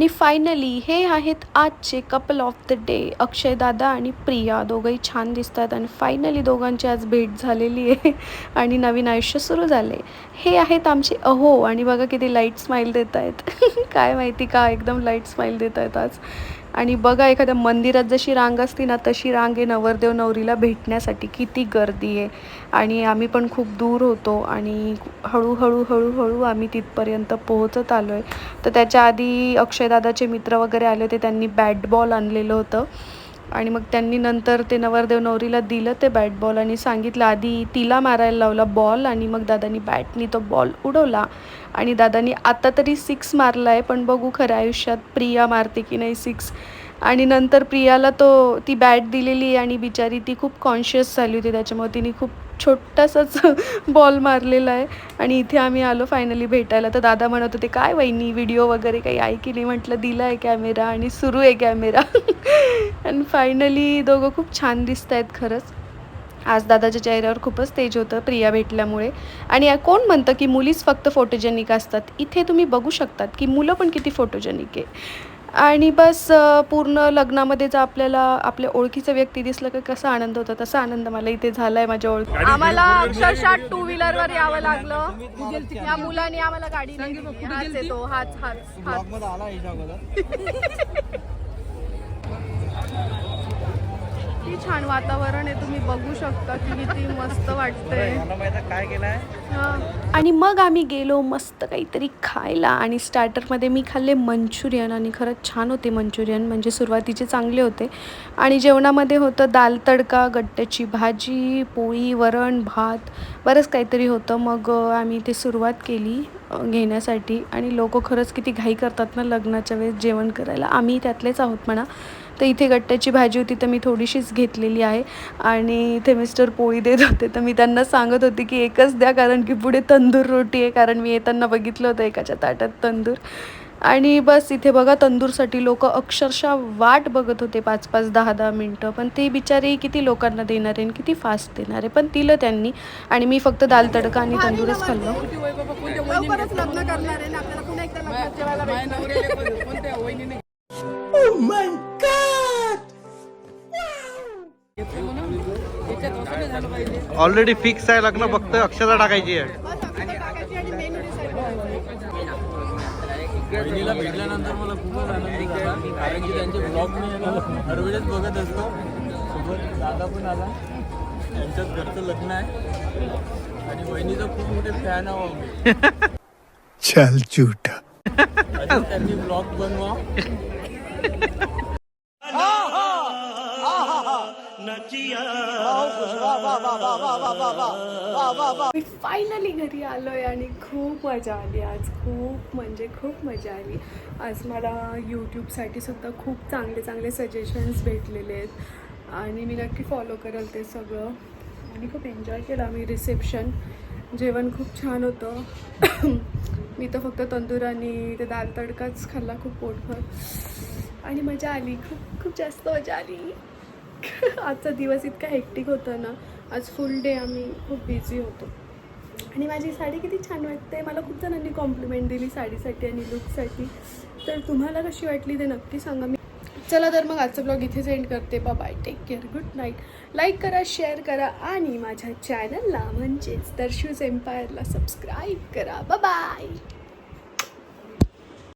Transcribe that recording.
आणि फायनली हे आहेत आजचे couple of the day Akshay दादा आणि प्रिया दोघंही छान दिसतात आणि फायनली दोघांची आज भेट झालेली आहे आणि नवीन आयुष्य सुरू झाले हे आहेत आमचे अहो आणि बघा किती लाइट स्माईल देत आहेत काय माहिती का एकदम लाइट स्माईल देत आहेत आज. आणि बघा एखाद्या मंदिरात जशी रांग असती ना तशी रांग आहे नवरदेव नवरीला भेटण्यासाठी किती गर्दी आहे. आणि आम्ही पण खूप दूर होतो आणि हळूहळू हळूहळू आम्ही तिथपर्यंत पोहोचत आलो आहे तर त्याच्या आधी अक्षयदादाचे मित्र वगैरे आले होते त्यांनी बॅट बॉल आणलेलं होतं. आणि मग त्यांनी नंतर ते नवरदेव नवरीला दिलं ते बॅट बॉल आणि सांगितलं आधी तिला मारायला लावला बॉल आणि मग दादानी बॅटनी तो बॉल उडवला. आणि दादानी आता तरी सिक्स मारला आहे पण बघू खऱ्या आयुष्यात प्रिया मारते की नाही सिक्स आणि नंतर प्रियाला तो ती बॅट दिलेली आहे आणि बिचारी ती खूप कॉन्शियस झाली होती त्याच्यामुळे तिने खूप छोटासाच बॉल मारलेला आहे. आणि इथे आम्ही आलो फायनली भेटायला. तर दादा म्हणत होते काय वहिनी व्हिडिओ वगैरे काही ऐकली? नाही म्हटलं दिला आहे कॅमेरा आणि सुरू आहे कॅमेरा आणि फायनली दोघं खूप छान दिसत आहेत खरंच. आज दादाच्या चेहऱ्यावर खूपच तेज होतं प्रिया भेटल्यामुळे. आणि कोण म्हणतं की मुलीच फक्त फोटोजेनिक असतात? इथे तुम्ही बघू शकतात की मुलं पण किती फोटोजेनिक आहे. आणि बस पूर्ण लग्नामध्येच आपल्याला आपल्या ओळखीचं व्यक्ती दिसलं की कसा आनंद होता तसा आनंद मला इथे झालाय माझ्या ओळखी आम्हाला अक्षरशः टू व्हीलरवर यावं लागलं. या मुलाने आम्हाला गाडी. हाच येतो हाच हाच किती छान वातावरण आहे तुम्ही बघू शकता की किती मस्त वाटतंय. काय केलंय? आणि मग आम्ही गेलो मस्त काहीतरी खायला आणि स्टार्टरमध्ये मी खाल्ले मंचुरियन आणि खरंच छान होते मंचुरियन म्हणजे सुरुवातीचे चांगले होते. आणि जेवणामध्ये होतं दाल तडका गट्ट्याची भाजी पोळी वरण भात बरंच काहीतरी होतं. मग आम्ही ते सुरुवात केली. घेण्यासाठी. आणि लोक खरंच किती घाई करतात ना लग्नाच्या वेळेस जेवण करायला. आम्ही त्यातलेच आहोत म्हणा. तर इथे गट्ट्याची भाजी होती तर मी थोडीशीच घेतलेली आहे. आणि इथे मिस्टर पोळी देत होते तर मी त्यांना सांगत होती की एकच द्या कारण की पुढे तंदूर रोटी आहे. कारण मी येताना बघितलं होतं एकाच्या ताटात तंदूर. आणि बस इथे बघा तंदूरसाठी लोक अक्षरशः वाट बघत होते पाच पाच दहा दहा मिनटं. पण ते बिचारे किती लोकांना देणार आहे आणि किती फास्ट देणार आहे. पण दिलं त्यांनी. आणि मी फक्त दाल तडका आणि तंदूरच खाल्लं. ऑलरेडी फिक्स आहे लग्न फक्त अक्षता टाकायची आहे. बहिणीला भेटल्यानंतर मला खूपच आनंद झाला. कारण की त्यांचे ब्लॉग मी आहे ना हर वेळेस बघत असतो. सोबत दादा पण आला. त्यांच्याच घरचं लग्न आहे. आणि बहिणीचा खूप मोठे फॅन आहो आम्ही. चल झूठा त्यांनी ब्लॉग बनवा. मी फायनली घरी आलो आहे आणि खूप मजा आली आज. खूप म्हणजे खूप मजा आली. आज मला यूट्यूबसाठी सुद्धा खूप चांगले चांगले सजेशन्स भेटलेले आहेत. आणि मी नक्की फॉलो करेल ते सगळं. आणि खूप एन्जॉय केला मी रिसेप्शन जेवण खूप छान होतं. मी तर फक्त तंदूर आणि ते दाल तडकाच खाल्ला खूप पोटभर. आणि मजा आली. खूप खूप जास्त मजा आली. आजचा दिवस इतका हेक्टिक होता ना. आज फुल डे आम्ही खूप बिझी होतो. आणि माझी साडी किती छान वाटते. मला खूप जणांनी कॉम्प्लिमेंट दिली साडीसाठी आणि लुकसाठी तर तुम्हाला कशी वाटली ते नक्की सांगा. मी चला तर मग आजचा ब्लॉग इथेच एंड करते. Bye take care good night like करा शेअर करा आणि माझ्या चॅनलला म्हणजेच दर्शूज एम्पायरला सबस्क्राईब करा. बाय